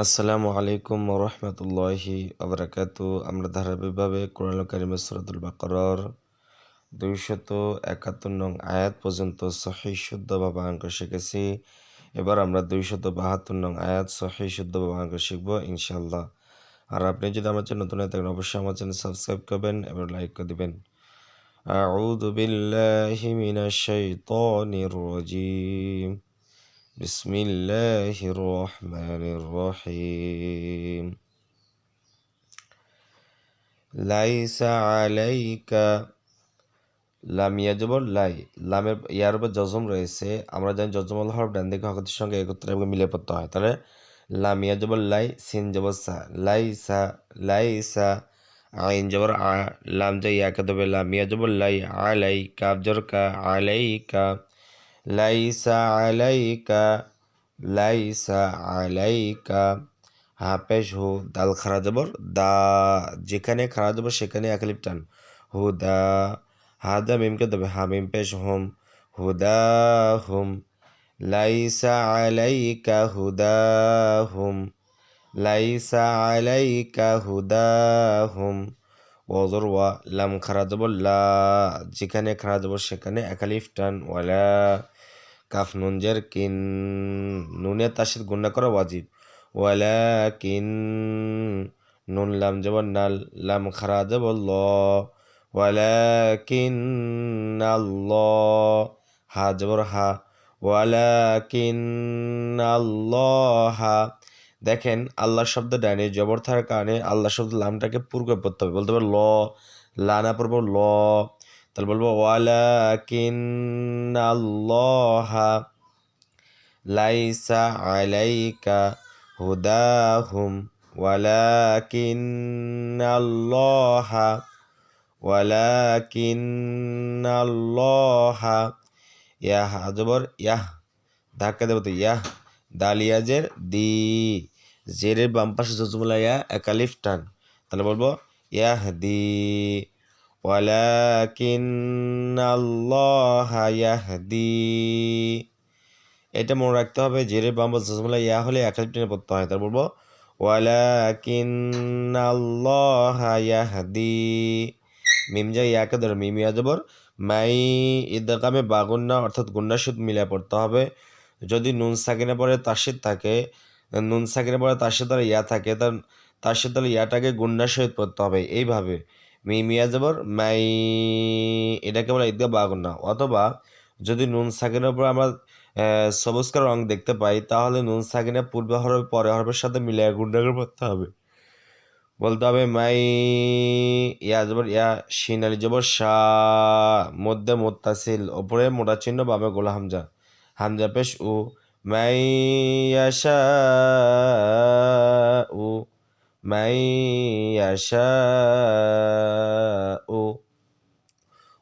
আসসালামু আলাইকুম রহমতুল্লাহি আবরাকাত আমরা ধারাবাহিকভাবে কোরআন কারিমের সুরাতুল বাকরর দুইশত একাত্তর নং আয়াত পর্যন্ত সহি শুদ্ধ বা বাঙ্ক শিখেছি এবার আমরা দুইশত বাহাত্তর নং আয়াত সহি শুদ্ধ বা বাঙ্ক শিখব ইনশাল্লাহ আর আপনি যদি আমার চ্যানেল নতুন হয়ে থাকেন অবশ্যই আমার চ্যানেল সাবস্ক্রাইব করবেন এবং লাইক করে দিবেন أعوذ بالله من الشيطان الرجيم بسم الله الرحمن الرحيم ليس عليك লাম ইয়াজবর লাই লামের ইয়ার উপর জজম রয়েছে আমরা জানি জজম আল হরফ ডান দিকে হকতের সঙ্গে একত্রে এবং মিলে পড়তে হয় তাহলে লাম ইয়াজবর লাই সিন জবর সা লাই সা লাই সা আইন জবর আ লাম জা ইয়াকে দেবে লাম ইয়াজবর লাই আলাই কাব জর কা আলাই কা লাইসা আলাইকা লাইসা আলাইকা। হা পেশ হু, দাল খারা জবর, দা, যেখানে খারা জবর সেখানে একালিপ টান। হু হুদা হাদা মিমকে দেবে? হা মিম পেশ হোম। হুদা হুম। লাইসা আলাইকা, হুদা হুম। লাইসা আলাইকা, হুদা হুম। ওজর ওয়া, লাম খারা জবর, লা, যেখানে খারা জবর সেখানে একালিফ টান। ওয়ালা কাফ নুন জের কিন, নুনে তাসির গুন্না করা ওয়াজিব। ওয়ালা কিন নুন লাম জবর নাল লাম খারা জবর ল। ওয়ালা কিন আল্লাহ হা জবর হা। ওয়ালা কিন আল্লাহ দেখেন আল্লাহ শব্দ ডাইনে জবর থাকার কারণে আল্লাহ শব্দ লামটাকে পুর করে পড়তে হবে। বলতে পারব ল লানা পড়ব, ল। তাহলে বলব ওয়ালা কিন আল্লাহ লাইসা ইয়াহ ধাক্কা দেবো তো, ইয়াহ দালিয়াজের দি, জেরের বাম পাশে জজমুলা ইয়া একালিফ টান। তাহলে বলব, ইয়াহ দি ওয়ালাকিন আল্লাহ ইয়াহদি। এটা মনে রাখতে হবে জেরের বাম পাশে জজমুলা ইয়া হলে একালিফ টেনে পড়তে হয়। তার বলব ওয়ালাকিন আল্লাহ ইয়াহদি। মিম যা ইয়াকে ধরো, মিম, ইয়া জবর। মাই ঈদগামে বাগুন্না, অর্থাৎ গুন্না সুদ মিলে পড়তে হবে। যদি নুন সাকিনে পরে তাসিদ থাকে। নুন সাকিনে পরে তাসিদ আর ইয়া থাকে। তার তাসিদ তাহলে ইয়াটাকে গুন্ডার সহিত পড়তে হবে। এইভাবে মি, মিয়া যাবর মাই, এটাকে বলে ঈদগা বাগুন্না। অথবা যদি নুন সাকিনের উপর আমরা সবুজকার রং দেখতে পাই, তাহলে নুন সাকিনে পূর্বে হরফ, পরে হরফের সাথে মিলে গুন্ডাকে পড়তে হবে। বলতে হবে, মাই, ইয়া জবর, ইয়া শিন আলি জবর শাহ মধ্যে মোত্তাসিল, ওপরে মোটা চিহ্ন বামে গোলা হামজা হামজা পেশ উ, মাই উ মাই উ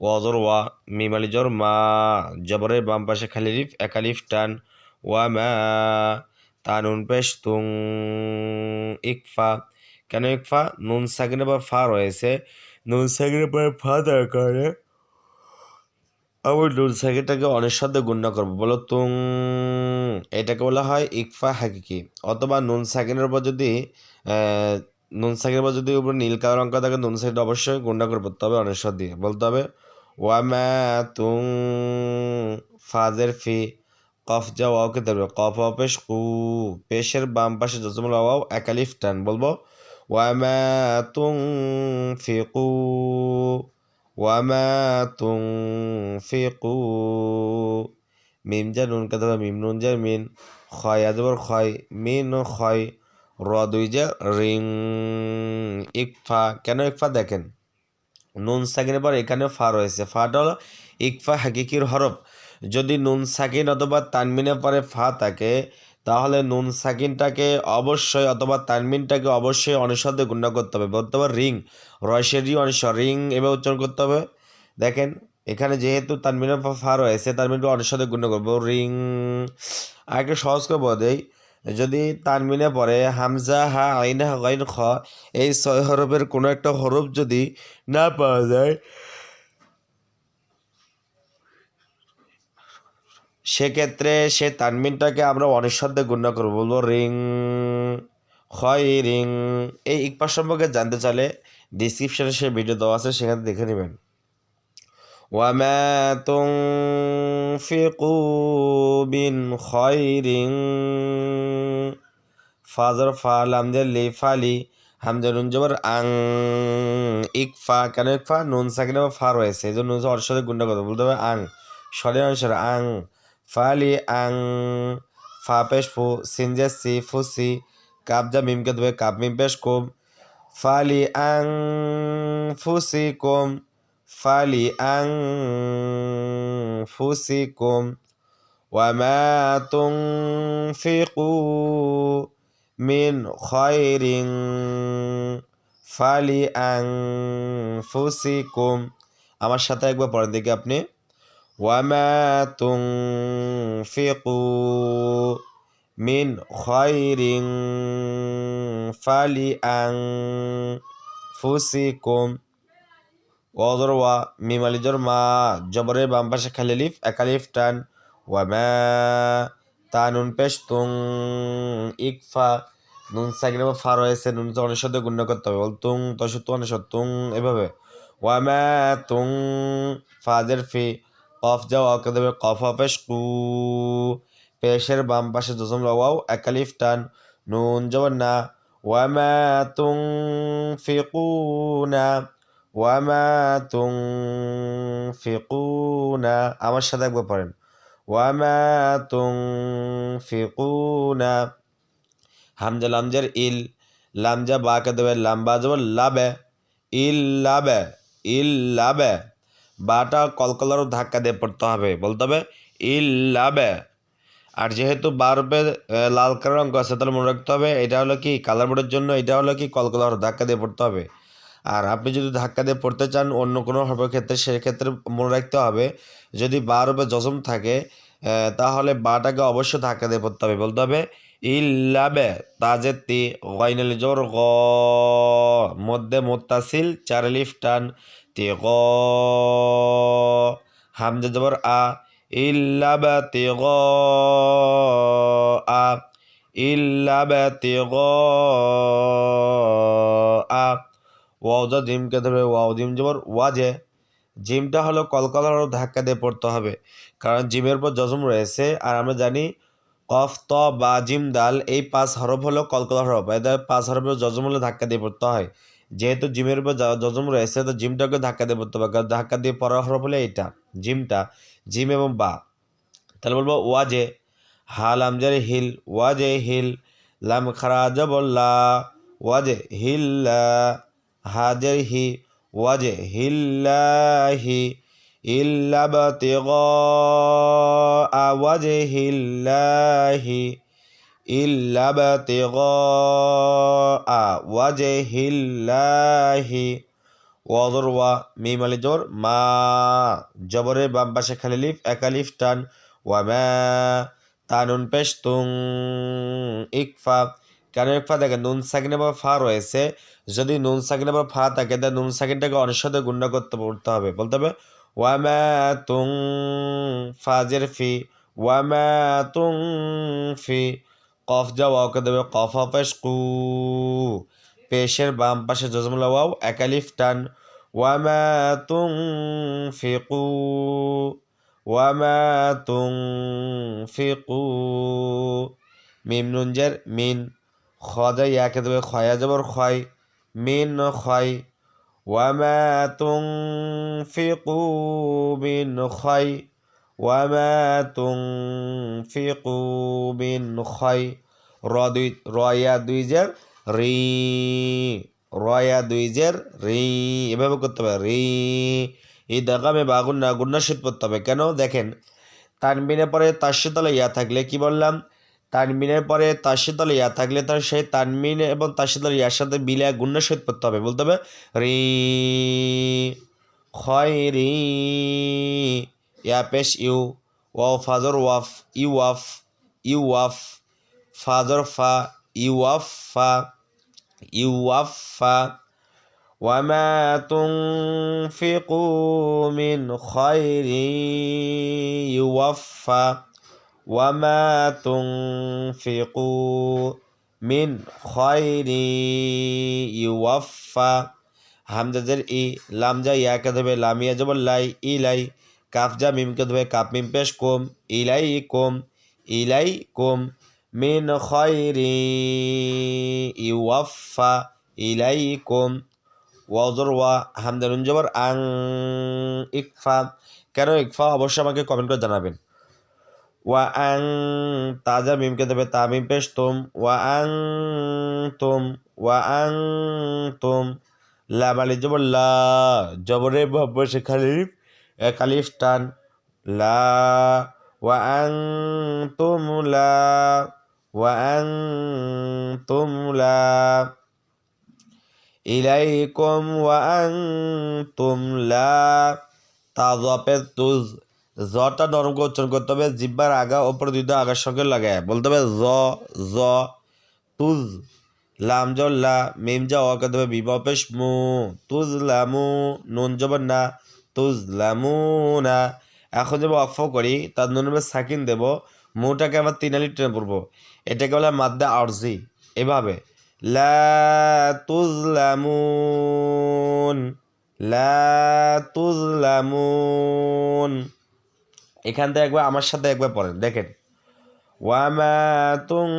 ওয়াজর ওয়া মিমালি জর মা জবরের বাম পাশে খালি লিফ একালিফ টান। ওয়া মা তানুন পেশ তুং ইকফা। কেন ইকফা? নুন সাকিনের পর ফা রয়েছে। নুন সাকিনের পর ফা দরকার আমি নুন অনেক সাথে গুণনা করব। বলো, তুং, এটাকে বলা হয় ইকফা হাকিকি। অথবা নুন সাকিনের উপর যদি নুন সাকিনের উপর যদি উপর নীল কালার অঙ্ক থাকে, নুন সাকিটা অবশ্যই গুণনা করে পড়তে হবে সাথে দিয়ে বলতে হবে ওয়ামা তুং ফাজের ফি কফ, যা ওয়াওকে দেবে কফ অপেশ কু, পেশের বাম পাশে জজমুল ওয়াও একালিফ টান। বলব ওয়ামা তুং ফি কু ওয়ামা তুং ফি কু মিম যা নুন কে দেবে, মিম নুন যা মিন ক্ষয় আজবর ক্ষয় মিন ক্ষয় র দুই যা রিং, ইকফা, কেন ইকফা দেখেন? নুন সাকিনের পর এখানে ফা রয়েছে, ফাটা হলো ইকফা হাকিকির হরফ, যদি নুন সাকিন অথবা তানমিনের পরে ফা থাকে তাহলে নুন সাকিনটাকে অবশ্যই অথবা তানমিনটাকে অবশ্যই অনুসাদে গুণা করতে হবে। বলতে রিং রসেরই অনুসার রিং এভাবে উচ্চারণ করতে হবে। দেখেন, এখানে যেহেতু তানমিনের ফা রয়েছে, তানমিনকে অনুসাদে গুণা করব। রিং আর একটা সহজ করে বলে যদি তানমিনে পরে হামজা হা আইন হা গাইন খ, এই ছয় হরফের কোনো একটা হরফ যদি না পাওয়া যায় সেক্ষেত্রে সে তানমিনটাকে আমরা অনিঃশব্দে গণ্য করব। বলব, রিং, হয় রিং। এই ইকপার সম্পর্কে জানতে চাইলে ডিসক্রিপশানে সে ভিডিও দেওয়া আছে, সেখানে দেখে নেবেন। ওয়ামা তুং ফিকু বিন খয়রিং ফাজর ফাল আমজে লি ফালি, হামজা নুন জবর আং ইকফা কেন ইকফা নুন সাকিনে ফা রয়েছে। এই জন্য নুন অর্থ সাথে গুন্ডা কথা বলতে হবে আং সরে অনুসারে আং ফালি আং ফা পেশ ফু সিনজে সি ফুসি কাবজা মিমকে দেবে কাপ মিম পেশ কোম ফালি আং ফুসি কোম ফালি আং ফুসি কোম وما تنفقوا من خير فلأنفسكم আমার সাথে একবার পরের দিকে আপনি وما تنفقوا من خير فلأنفسكم ওয়াজর ওয়া মিমালিজর মা জবরের বাম পাশে খালি লিফ একালিফ টান ওয়ামা তা নুন পেশ তুং ইকফা নুন সাকিনে ফা রয়েছে নুন অনেক সাথে গুণ্য করতে হবে বল তুং তসু তু অনেক তুং এভাবে ওয়ামা তুং ফাজের ফি কফ যাও অকে দেবে কফ পেশ কু। পেশের বাম পাশে জজম লাও একালিফ টান। নুন জবর না। ওয়ামা তুং ফিকুনা ওয়ামা তুং ফিকুনা আমার সাথে একবার পড়েন। ওয়ামা তুং ফিকুনা হামজা লামজার ইল, লামজা বাকে দেবে, লাম্বা যাব, লাবে। ইল লাবে ইল, লাবে। বাটা কলকলারও ধাক্কা দিয়ে পড়তে হবে, বলতে হবে ইল লাবে আর যেহেতু বারবে লাল কালার অঙ্ক আছে, তাহলে মনে রাখতে হবে, এটা হলো কি কালার বোর্ডের জন্য, এটা হলো কি কলকলার ধাক্কা দিয়ে পড়তে হবে। আর আপনি যদি ধাক্কা দিয়ে পড়তে চান অন্য কোনো হরফের ক্ষেত্রে সেক্ষেত্রে মনে রাখতে হবে, যদি বার বা জজম থাকে তাহলে বাটাকে অবশ্যই ধাক্কা দিয়ে পড়তে হবে, বলতে হবে ইল্লাবে। তাজের তি গয়নালি জোর গ মধ্যে মোত্তাসিল, চার লিফটান তি গ হামজে জবর আ। ইল্লাবে তি গ আ ইল্লাবে তি গ আ ওয়াউজা জিমকে ধরবে, ওয়াও জিম জবর, ওয়াজে। জিমটা হলো কলকলার ধাক্কা দিয়ে পড়তে হবে। কারণ জিমের পর জজম রয়েছে। আর আমরা জানি, কফ, ত, বা, জিম, দাল, এই পাঁচ হরফ হলো কলকলা হরফ। এদের পাঁচ হরফের জজম হলে ধাক্কা দিয়ে পড়তে হয়। যেহেতু জিমের উপর জজম রয়েছে, তো জিমটাকে ধাক্কা দিয়ে পড়তে হবে। ধাক্কা দিয়ে পড়ার হরফ হলে এইটা। জিমটা, জিম এবং বা। তাহলে বলব ওয়াজে হাল আমজারে হিল, ওয়াজে হিল, লাম খারাজ বল্লা। ওয়াজে হিল্লা, হাজের হি। ওয়াজে হিল্লাহি বাতিগা। ওয়াজে হিল্লাহি ইল্লা বাতিগা। ওয়াজে হিল্লাহি ওয়াজর ওয়া মিম আলি জোর মা জবরের বাম পাশে খালি লিফ একালিফ টান ওয়া মা তানুন পেশ তুং ইকফা কেন ইকফা দেখে নুন সাকিনে বা ফা রয়েছে। যদি নুন সাকিনে বা ফা থাকে তাহলে নুন সাকিনটাকে অনেক সাথে গুণ্য করতে পড়তে হবে। বলতে হবে ওয়ামা তুং ফাজের ফি ওয়ামা তুং ফি কফ যা ওয়াওকে দেবে কফ পেশ কু পেশের বাম পাশে জজমুলা ওয়াও, একালিফ টান। ওয়ামা তুং ফি কু ওয়ামা তুং ফি কু মিম নুনজের মিন খজা ইয়াকে দেবে খয়া যাবর খয়। মিন খয়, ওয়ামা তুং ফিকু মিন খয়। তুং ফিকু মিন খয় র দুই রয়া দুই জের রি রয়া দুই জের এভাবে করতে হবে, রি এই দাগামে বাগুন না গুন্না শীত পড়তে হবে। কেন? দেখেন, তানবিনের পরে তার তলে ইয়া থাকলে কি বললাম? তানমিনের পরে তাসিদল ইয়া থাকলে তার সেই তানমিন এবং তাসিদল ইয়ার সাথে বিলে গুণ্য সহিত পড়তে হবে, বলতে হবে রি খয় রি يا بش يو واو فادر واف يو واف يو واف فادر فا يواف فا يواف فا. وما تنفقوا من خير يوفى. وما تنفقوا من خير يوفى. حمد در إي لام جا يا كذب لامية جبل لاي إي لاي. কাফজা মিমকে ধরবে কাপ মিম পেশ কোম, ইলাই কোম ইলাই কোম, মিন খয়রি ইউওয়াফা ইলাই কোম ওয়াজর ওয়া হামদানুন জবর, আং ইকফা। কেন ইকফা? অবশ্যই আমাকে কমেন্ট করে জানাবেন। ওয়া আং, তাজা মিমকে দেবে, তা মিম পেশ তোম। ওয়া আং তোম, ওয়া আং তোম। লা মানে জবর লা, জবরে বসে খালি কালিফ টান, লা, ওয়া আং তোম লা, ওয়া আং তোম লা, ইলাইকুম ওয়া আনতুম লা তাযাপে তুজ, জটা নরম উচ্চারণ করতে হবে, জিব্বার আগা ওপর দুইটা আগার সঙ্গে লাগায়। বলতে হবে জ জ, তুজ, লাম জল লা, মিম যা ওয়াকে দেবে বিমা পেশ মু, তুজ লামু নুন জবর না তুজ লামু এখন যদি অফ করি তার নুন হবে সাকিন দেব, মুটাকে আমার তিন আলি পড়ব এটাকে বলে মাদ্দা আরজি এভাবে লা তুজলামুন তুজলামুন। এখান থেকে একবার আমার সাথে একবার পড়েন, দেখেন। ওয়ামা তুং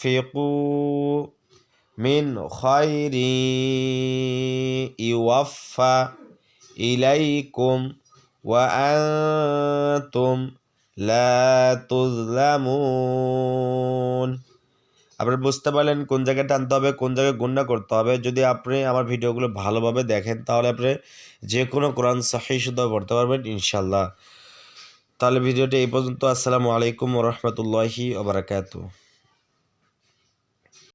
ফিকু মিন খয়রি ইউয়াফা ইলাইকুম আনতুম লা তুজলামুন আপনারা বুঝতে পারলেন কোন জায়গায় টানতে হবে, কোন জায়গায় গুণনা করতে হবে। যদি আপনি আমার ভিডিওগুলো ভালোভাবে দেখেন, তাহলে আপনি যে কোনো কোরআন সাহি শুদ্ধ পড়তে পারবেন ইনশাল্লাহ তাহলে ভিডিওটি এই পর্যন্ত। আসসালামু আলাইকুম রহমতুল্লাহি ওবরাকাতু